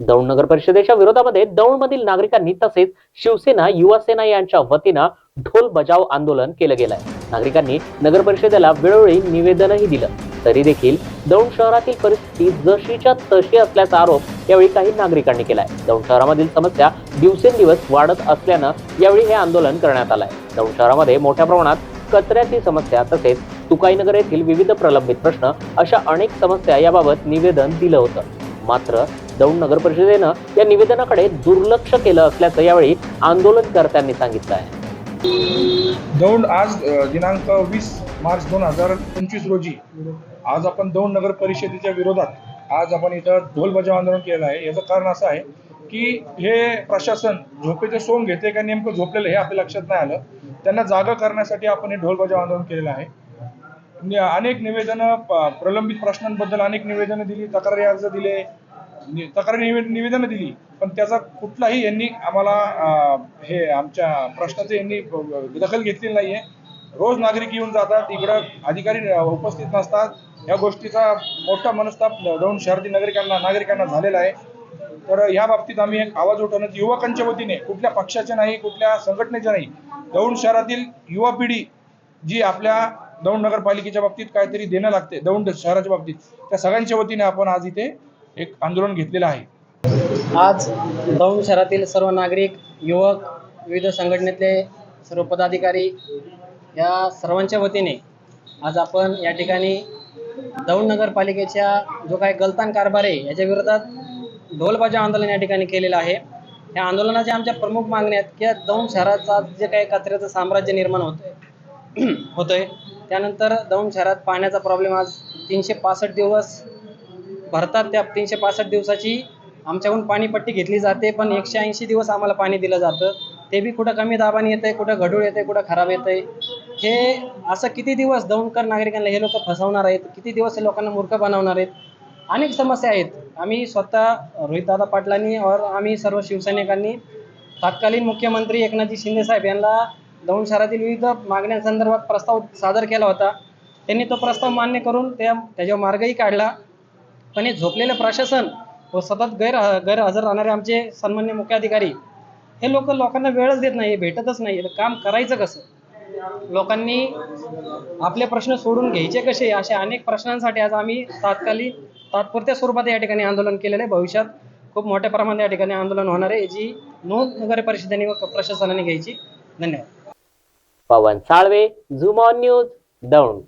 दौंड नगर परिषदेच्या विरोधामध्ये दौंडमधील नागरिकांनी तसेच शिवसेना युवासेना यांच्या वतीनं ढोल बजाव आंदोलन केलं गेलंय. नागरिकांनी नगर परिषदेला वेळोवेळी निवेदनही दिलं. तरी देखील दौंड शहरातील परिस्थिती जशीच्या तशी असल्याचा आरोप यावेळी काही नागरिकांनी केलाय. दौंड शहरामधील समस्या दिवसेंदिवस वाढत असल्यानं यावेळी हे आंदोलन करण्यात आलंय. दौंड शहरामध्ये मोठ्या प्रमाणात कचऱ्याची समस्या तसेच तुकाईनगर येथील विविध प्रलंबित प्रश्न अशा अनेक समस्या याबाबत निवेदन दिलं होतं. मात्र दौंड नगर परिषदेनं या निवेदनाकडे दुर्लक्ष केलं असल्याचं यावेळी आंदोलनकर्त्यांनी सांगितलं आहे. दौंड आज दिनांक वीस मार्च दोन हजार पंचवीस रोजी आज आपण दौंड नगर परिषदेच्या विरोधात आज आपण इथं ढोल बजाव आंदोलन केलं आहे. याचं कारण असं आहे की हे प्रशासन झोपेचे सोंग घेते का नेमकं झोपलेलं हे आपल्या लक्षात नाही आलं. त्यांना जागा करण्यासाठी आपण हे ढोल बजाव आंदोलन केलेलं आहे. म्हणजे अनेक निवेदनं प- प्रलंबित प्रश्नांबद्दल अनेक निवेदनं दिली तक्रारी अर्ज दिले तक्रारी निवेदन निवेदनं दिली. पण त्याचा कुठलाही यांनी आम्हाला हे आमच्या प्रश्नाचे यांनी दखल घेतलेली नाहीये. रोज नागरिक येऊन जातात इकडं अधिकारी उपस्थित नसतात. या गोष्टीचा मोठा मनस्ताप दौंड शहरातील नागरिकांना नागरिकांना झालेला आहे. तर या बाबतीत आम्ही एक आवाज उठवण्यात युवकांच्या वतीने कुठल्या पक्षाचे नाही कुठल्या संघटनेचे नाही दौंड शहरातील युवा पिढी जी आपल्या दौंड नगरपालिकेच्या बाबतीत काहीतरी देणं लागते दौंड शहराच्या बाबतीत त्या सगळ्यांच्या वतीने आपण आज इथे एक आंदोलन घेतलेलं आहे. आज दौंड शहरातील सर्व नागरिक युवक विविध संघटनेतले सर्व पदाधिकारी या सर्वांच्या वतीने आज आपण या ठिकाणी दौंड नगरपालिकेच्या जो काही गलतान कारभार आहे याच्या विरोधात ढोलबाजा आंदोलन या ठिकाणी केलेलं आहे. या आंदोलनाच्या आमच्या प्रमुख मागण्या आहेत की दौंड शहराचा जे काही कचऱ्याचं साम्राज्य निर्माण होतंय होतंय त्यानंतर दौंड शहरात पाण्याचा प्रॉब्लेम आज तीनशे पासष्ट दिवस भरतात त्या तीनशे पासष्ट दिवसाची. आमच्याकडून पाणीपट्टी घेतली जाते पण एकशे ऐंशी दिवस आम्हाला पाणी दिलं जातं. ते बी कुठं कमी दाबाने येतंय कुठं गढूळ आहे कुठं खराब येतंय. हे असं किती दिवस दौंडकर नागरिकांना हे लोक फसवणार आहेत? किती दिवस हे लोकांना मूर्ख बनवणार आहेत? अनेक समस्या आहेत. आम्ही स्वतः रोहितदादा पाटलांनी और आम्ही सर्व शिवसैनिकांनी तत्कालीन मुख्यमंत्री एकनाथजी शिंदे साहेब यांना दौंड शहरातील विविध मागण्यांसंदर्भात प्रस्ताव सादर केला होता. त्यांनी तो प्रस्ताव मान्य करून त्या त्याच्यावर मार्गही काढला. पण हे झोपलेलं प्रशासन व सतत गैर गैरहजर राहणारे आमचे सन्मान्य मुख्य अधिकारी हे लोक लोकांना वेळच देत नाही भेटतच नाही तर काम करायचं कसं? लोकांनी आपले प्रश्न सोडून घ्यायचे कसे? अशा अनेक प्रश्नांसाठी आज आम्ही तात्कालिक तात्पुरत्या स्वरूपात या ठिकाणी आंदोलन केलेलं आहे. भविष्यात खूप मोठ्या प्रमाणात या ठिकाणी आंदोलन होणार आहे जी नोंद नगर परिषदेने व प्रशासनाने घ्यायची. धन्यवाद. पवन साळवे झुमॉन न्यूज दौंड.